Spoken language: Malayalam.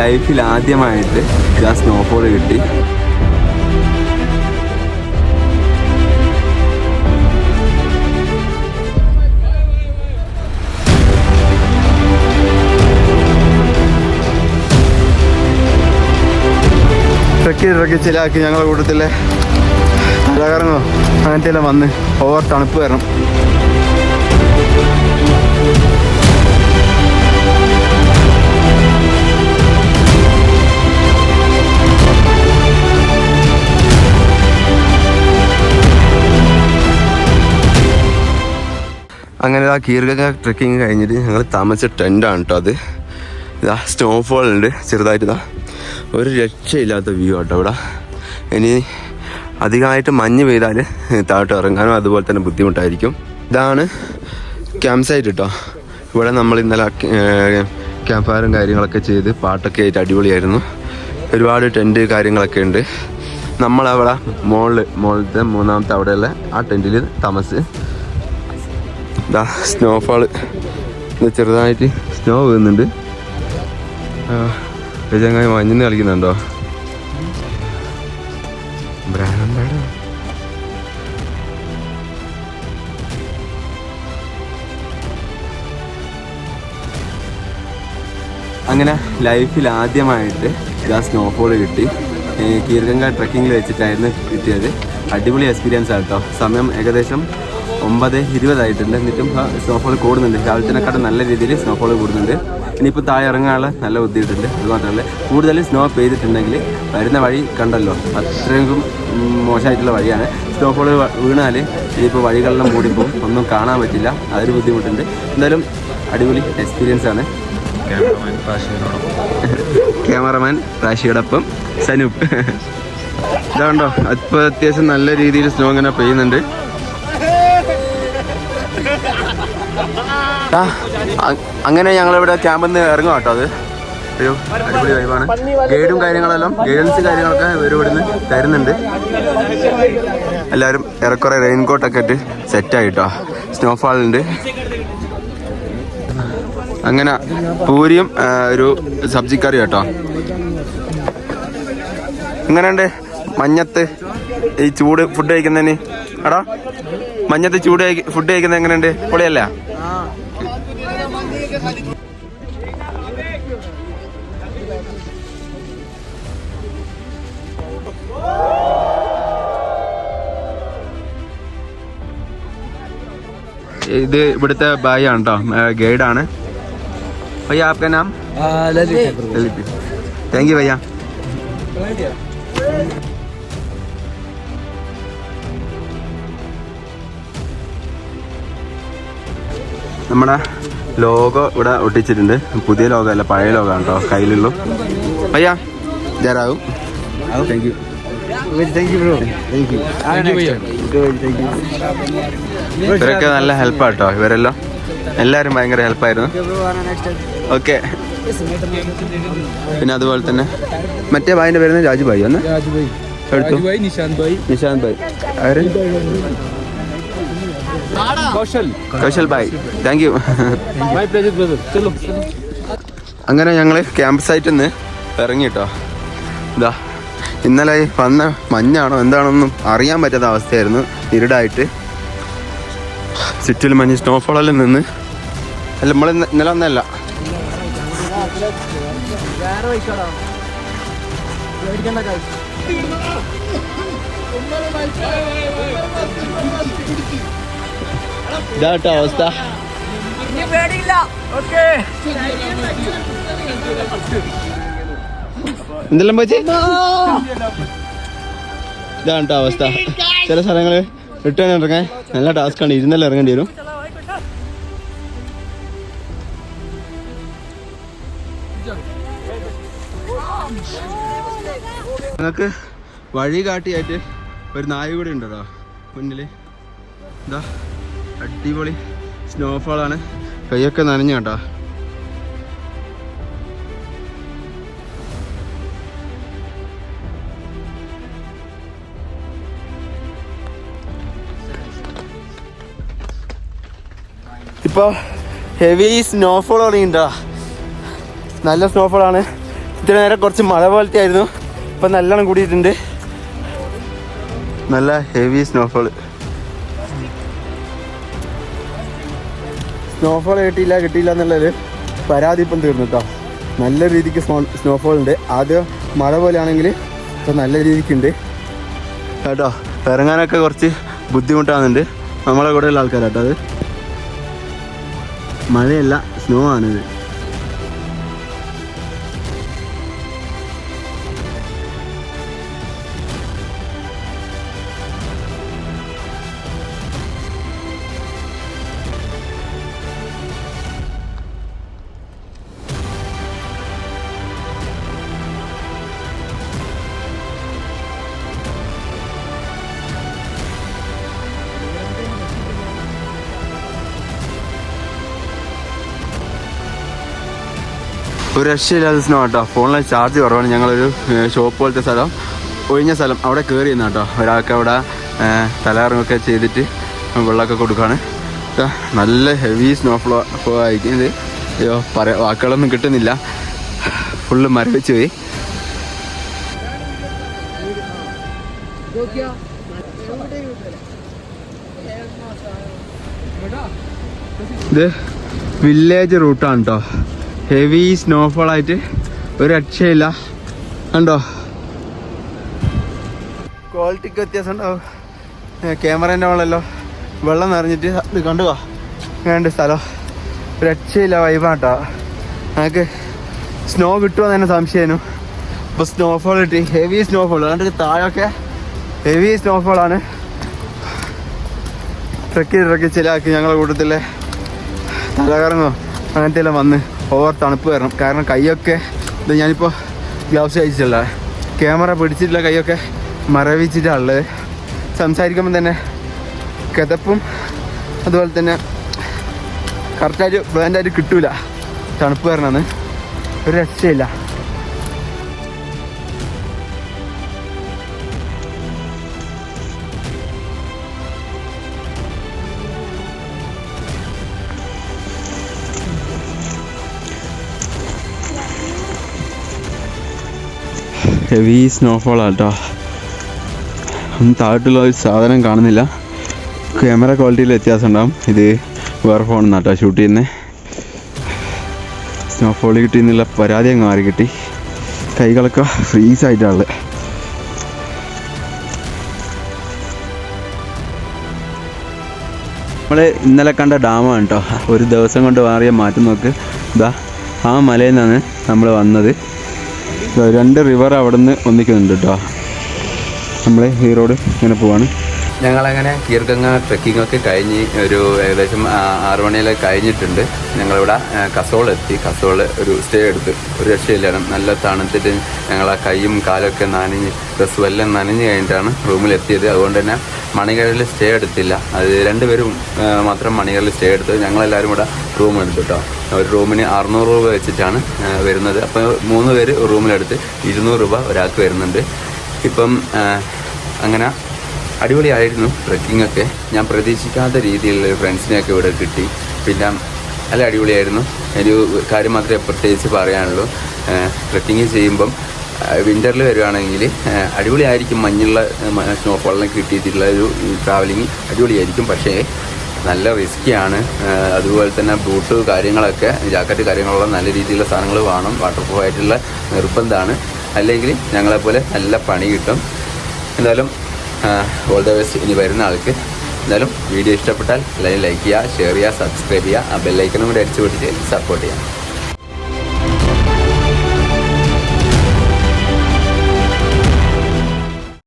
ലൈഫിൽ ആദ്യമായിട്ട് ആ സ്നോഫോൾ കിട്ടി. ട്രക്കി ട്രക്കി ചിലാക്കി ഞങ്ങളുടെ കൂട്ടത്തിലെ. കലാകാരങ്ങളോ അങ്ങനത്തെ എല്ലാം വന്ന്. ഓവർ തണുപ്പ് വരണം അങ്ങനെ ആ കീർഗ ട്രെക്കിങ് കഴിഞ്ഞിട്ട് ഞങ്ങൾ താമസിച്ച ടെന്റാണ് കേട്ടോ അത്. ഇതാ സ്നോഫോൾ ഉണ്ട് ചെറുതായിട്ട് ഒരു രക്ഷയില്ലാത്ത വ്യൂ ആട്ടോ ഇവിടെ. ഇനി അധികമായിട്ട് മഞ്ഞ് പെയ്താൽ താഴോട്ട് ഇറങ്ങാനും അതുപോലെ തന്നെ ബുദ്ധിമുട്ടായിരിക്കും. ഇതാണ് ക്യാമ്പ് സൈറ്റ് കേട്ടോ ഇവിടെ നമ്മൾ ഇന്നലെ ക്യാമ്പ് ഫയറും കാര്യങ്ങളൊക്കെ ചെയ്ത് പാട്ടൊക്കെ ആയിട്ട് അടിപൊളിയായിരുന്നു. ഒരുപാട് ടെന്റ് കാര്യങ്ങളൊക്കെ ഉണ്ട് നമ്മളവിടെ മോളിൽ മോളിലത്തെ മൂന്നാമത്തെ അവിടെയുള്ള ആ ടെന്റിൽ താമസിച്ച് ഇതാ സ്നോഫാൾ ചെറുതായിട്ട് സ്നോ വീഴുന്നുണ്ട്. ചങ്ങായി മഞ്ഞിന്ന് കളിക്കുന്നുണ്ടോ. അങ്ങനെ ലൈഫിൽ ആദ്യമായിട്ട് ഇതാ സ്നോഫോൾ കിട്ടി. കീർഗംഗ ട്രക്കിങ്ങിൽ വെച്ചിട്ടായിരുന്നു കിട്ടിയത്. അടിപൊളി എക്സ്പീരിയൻസ് ആണ് കേട്ടോ. സമയം ഏകദേശം ഒമ്പത് ഇരുപതായിട്ടുണ്ട്. എന്നിട്ടും സ്നോഫോൾ കൂടുന്നുണ്ട്. രാവിലത്തിനെക്കാട്ടും നല്ല രീതിയിൽ സ്നോഫോൾ കൂടുന്നുണ്ട്. ഇനിയിപ്പോൾ താഴെ ഇറങ്ങാനുള്ള നല്ല ബുദ്ധിമുട്ടുണ്ട്. അതുമാത്രമല്ല കൂടുതൽ സ്നോ പെയ്തിട്ടുണ്ടെങ്കിൽ വരുന്ന വഴി കണ്ടല്ലോ. അത്രയും മോശമായിട്ടുള്ള വഴിയാണ്. സ്നോഫോൾ വീണാൽ ഇനിയിപ്പോൾ വഴികളെല്ലാം മൂടിപ്പോൾ ഒന്നും കാണാൻ പറ്റില്ല. അതൊരു ബുദ്ധിമുട്ടുണ്ട്. എന്തായാലും അടിപൊളി എക്സ്പീരിയൻസ് ആണ്. ക്യാമറമാൻ റാഷിയോടൊപ്പം സനൂപ് ഇതാണ്ടോ ഇപ്പോൾ അത്യാവശ്യം നല്ല രീതിയിൽ സ്നോ ഇങ്ങനെ പെയ്യുന്നുണ്ട്. അങ്ങനെ ഞങ്ങളിവിടെ ക്യാമ്പിൽ നിന്ന് ഇറങ്ങും കേട്ടോ അത്. ഒരു അടിപൊളി വൈബാണ്. ഗൈഡും കാര്യങ്ങളെല്ലാം ഗൈഡൻസ് കാര്യങ്ങളൊക്കെ ഇവർ ഇവിടുന്ന് തരുന്നുണ്ട്. എല്ലാവരും ഏറെക്കുറെ റെയിൻകോട്ടൊക്കെ ഇട്ട് സെറ്റായിട്ടോ സ്നോഫാൾ ഉണ്ട്. അങ്ങനെ പൂരിയും ഒരു സബ്ജി കറി കേട്ടോ. എങ്ങനെയുണ്ട്? മഞ്ഞത്ത് ഈ ചൂട് ഫുഡ് കഴിക്കുന്നതിന്. എടാ മഞ്ഞത്ത് ചൂട് ഫുഡ് കഴിക്കുന്നത് എങ്ങനെയുണ്ട്? പൊളിയല്ല? ഇത് ഇവിടുത്തെ ബായി ആണ് കേട്ടോ ഗൈഡാണ് भैया आपका नाम ललित थैंक यू भैया നമ്മുടെ ലോഗോ ഇവിടെ ഒട്ടിച്ചിട്ടുണ്ട് പുതിയ ലോഗോ അല്ല പഴയ ലോഗോ ആണ് കേട്ടോ കയ്യിലുള്ളൂ ഭയ്യ ജയറാവും താങ്ക് യു ഇവരൊക്കെ നല്ല ഹെൽപ്പാട്ടോ ഇവരെല്ലാം. എല്ലാരും ഭയങ്കര ഹെൽപ്പായിരുന്നു. ഓക്കെ. പിന്നെ അതുപോലെ തന്നെ മറ്റേ ഭായിന്റെ പേര് രാജു ഭായി ഒന്ന് നിശാന്ത് നിഷാന്ത് ഭായി. കൗശൽ. ഭായ്. താങ്ക് യു അങ്ങനെ ഞങ്ങൾ ക്യാമ്പ് സൈറ്റിൽ നിന്ന് ഇറങ്ങി ഇതാ ഇന്നലെ വന്ന മഞ്ഞാണോ എന്താണെന്നും അറിയാൻ പറ്റാത്ത അവസ്ഥയായിരുന്നു ഇരുടായിട്ട്. സിറ്റിയിൽ മഞ്ഞ് സ്നോഫോളിൽ നിന്ന്. അല്ല നമ്മൾ ഇന്നലെ ഒന്നല്ല ഇതാട്ടോ അവസ്ഥ. എന്തെല്ലാം പറ്റി? ഇതാണ് കേട്ടോ അവസ്ഥ. ചില സ്ഥലങ്ങൾ റിട്ടേൺ ഇറങ്ങാൻ നല്ല ടാസ്ക് ആണ്. ഇരുന്നല്ല ഇറങ്ങേണ്ടി വരും. നിങ്ങൾക്ക് വഴി കാട്ടിയായിട്ട് ഒരു നായ കൂടി ഉണ്ടോ മുന്നിൽ. എന്താ അടിപൊളി സ്നോഫോളാണ് കൈയൊക്കെ നനഞ്ഞു കേട്ടോ. ഇപ്പോൾ ഹെവി സ്നോഫോൾ തുടങ്ങിയിട്ടുണ്ടോ നല്ല സ്നോഫോളാണ് ഇത്ര നേരം കുറച്ച് മഴ പോലത്തെ ആയിരുന്നു. ഇപ്പം നല്ലോണം കൂടിയിട്ടുണ്ട്. നല്ല ഹെവി സ്നോഫോൾ സ്നോഫോൾ കിട്ടിയില്ല കിട്ടിയില്ല എന്നുള്ളൊരു പരാതി ഇപ്പം തീർന്നു കേട്ടോ നല്ല രീതിക്ക് സ്നോഫോൾ ഉണ്ട്. ആദ്യം മഴ പോലെയാണെങ്കിൽ ഇപ്പം നല്ല രീതിക്കുണ്ട്. കേട്ടോ? ഇറങ്ങാനൊക്കെ കുറച്ച് ബുദ്ധിമുട്ടാകുന്നുണ്ട് നമ്മളെ കൂടെയുള്ള ആൾക്കാരാട്ടോ അത്. മഴയല്ല സ്നോ ആണിത്. ഒരു രക്ഷയില്ലാത്ത സ്നോ കേട്ടോ. ഫോണിലെ ചാർജ് കുറവാണ്. ഞങ്ങളൊരു ഷോപ്പ് പോലത്തെ സ്ഥലം ഒഴിഞ്ഞ സ്ഥലം അവിടെ കയറി നിന്ന് കേട്ടോ. ഒരാൾക്ക് അവിടെ തലകറങ്ങൊക്കെ ചെയ്തിട്ട് വെള്ളമൊക്കെ കൊടുക്കുകയാണ് നല്ല ഹെവി സ്നോ ഫ്ലോ ഫ്ലോ ആയിരിക്കും ഇത് അയ്യോ പറയാ വാക്കുകളൊന്നും കിട്ടുന്നില്ല. ഫുള്ള് മരവിച്ച് പോയി. ഇത് വില്ലേജ് റൂട്ടാണ് കേട്ടോ. ഹെവി സ്നോഫോൾ ആയിട്ട് ഒരു രക്ഷയില്ല. കണ്ടോ? ക്വാളിറ്റിക്ക് വ്യത്യാസം ഉണ്ടാവും ക്യാമറേന്റെ മുകളല്ലോ വെള്ളം നിറഞ്ഞിട്ട് ഇത് കണ്ടുവാ വേണ്ട സ്ഥലം? രക്ഷയില്ല വൈബാട്ടോ ഞങ്ങൾക്ക് സ്നോ കിട്ടുമോ തന്നെ സംശയമായിരുന്നു. ഇപ്പോൾ സ്നോഫോൾ കിട്ടി. ഹെവി സ്നോഫോൾ അതുകൊണ്ട് താഴൊക്കെ ഹെവി സ്നോഫോളാണ് ട്രക്കി ട്രക്കി ചില ആക്കി ഞങ്ങളുടെ കൂട്ടത്തിലെ. തലകറങ്ങോ. അങ്ങനത്തെ എല്ലാം വന്ന്. ഓവർ തണുപ്പ് വരണം. കാരണം കൈയൊക്കെ ഇത് ഞാനിപ്പോൾ ഗ്ലൗസ് അയച്ചിട്ടുള്ള ക്യാമറ പിടിച്ചിട്ടില്ല കൈയൊക്കെ മറവിച്ചിട്ടുള്ളത് സംസാരിക്കുമ്പോൾ തന്നെ കിതപ്പും അതുപോലെ തന്നെ കറക്റ്റായിട്ട് ബ്ലാൻഡായിട്ട് കിട്ടൂല. തണുപ്പ് വരണമെന്ന്. ഒരു രക്ഷയില്ല. ഹെവി സ്നോഫോൾ ആട്ടോ ഒന്നും താഴോട്ടുള്ള ഒരു സാധനം കാണുന്നില്ല. ക്യാമറ ക്വാളിറ്റിയിൽ വ്യത്യാസം ഉണ്ടാവും ഇത് വേറെ ഫോണിൽ നിന്നാട്ടോ ഷൂട്ട് ചെയ്യുന്നത് സ്നോഫോൾ കിട്ടി എന്നുള്ള പരാതി അങ്ങ് മാറി കിട്ടി കൈകളൊക്കെ ഫ്രീസ് ആയിട്ടാണ് നമ്മൾ ഇന്നലെ കണ്ട ഡാമാണ് കേട്ടോ ഒരു ദിവസം കൊണ്ട് മാറിയ മാറ്റം നോക്ക്. ഇതാ ആ മലയിൽ നിന്നാണ് നമ്മൾ വന്നത്. രണ്ട് റിവർ അവിടെ നിന്ന് ഒന്നിക്കുന്നുണ്ട് കേട്ടോ നമ്മൾ ഈ റോഡ് ഇങ്ങനെ പോവാണ്. ഞങ്ങളങ്ങനെ കീർഗംഗ ട്രക്കിങ്ങൊക്കെ കഴിഞ്ഞ് ഒരു ഏകദേശം ആറു മണിയിലൊക്കെ കഴിഞ്ഞിട്ടുണ്ട്. ഞങ്ങളിവിടെ കസോൾ എത്തി. കസോൾ ഒരു സ്റ്റേ എടുത്ത്. ഒരു രക്ഷയില്ലാണ് നല്ല തണുത്തിട്ട് ഞങ്ങൾ ആ കൈയും കാലൊക്കെ നനഞ്ഞ് ഡ്രസ്സും എല്ലാം നനഞ്ഞ് കഴിഞ്ഞിട്ടാണ് റൂമിലെത്തിയത് അതുകൊണ്ട് തന്നെ മണികളിൽ സ്റ്റേ എടുത്തില്ല. അത് രണ്ടുപേരും മാത്രം മണികളിൽ സ്റ്റേ എടുത്ത് ഞങ്ങളെല്ലാവരും കൂടെ റൂം എടുത്തു കേട്ടോ ഒരു റൂമിന് അറുന്നൂറ് രൂപ വെച്ചിട്ടാണ് വരുന്നത്. അപ്പോൾ മൂന്ന് പേര് റൂമിലെടുത്ത് ഇരുന്നൂറ് രൂപ ഒരാൾക്ക് വരുന്നുണ്ട്. ഇപ്പം അങ്ങനെ അടിപൊളിയായിരുന്നു ട്രെക്കിംഗ് ഒക്കെ. ഞാൻ പ്രതീക്ഷിക്കാത്ത രീതിയിലുള്ള ഫ്രണ്ട്സിനെയൊക്കെ ഇവിടെ കിട്ടി. പിന്നെ നല്ല അടിപൊളിയായിരുന്നു. ഒരു കാര്യം മാത്രമേ പ്രത്യേകിച്ച് പറയാനുള്ളൂ. ട്രെക്കിങ് ചെയ്യുമ്പം വിന്ററിൽ വരുവാണെങ്കിൽ അടിപൊളിയായിരിക്കും മഞ്ഞുള്ള സ്നോഫോളിനെ കിട്ടിയിട്ടുള്ള ഒരു ട്രാവലിംഗ് അടിപൊളിയായിരിക്കും. പക്ഷേ നല്ല റിസ്ക്കിയാണ് അതുപോലെ തന്നെ ബൂട്ട് കാര്യങ്ങളൊക്കെ ജാക്കറ്റ് കാര്യങ്ങളുള്ള നല്ല രീതിയിലുള്ള സാധനങ്ങൾ വേണം. വാട്ടർ പ്രൂഫ് ആയിട്ടുള്ള നിർബന്ധമാണ്. അല്ലെങ്കിൽ ഞങ്ങളെപ്പോലെ നല്ല പണി കിട്ടും. എന്തായാലും ഓൾ ദ ബെസ്റ്റ് ഇനി വരുന്ന ആൾക്ക്. എന്തായാലും വീഡിയോ ഇഷ്ടപ്പെട്ടാൽ ലൈക്ക് ചെയ്യുക ഷെയർ ചെയ്യുക സബ്സ്ക്രൈബ് ചെയ്യുക. ആ ബെല്ലൈക്കനും കൂടി അടിച്ചു പൊട്ടിച്ച് സപ്പോർട്ട് ചെയ്യാം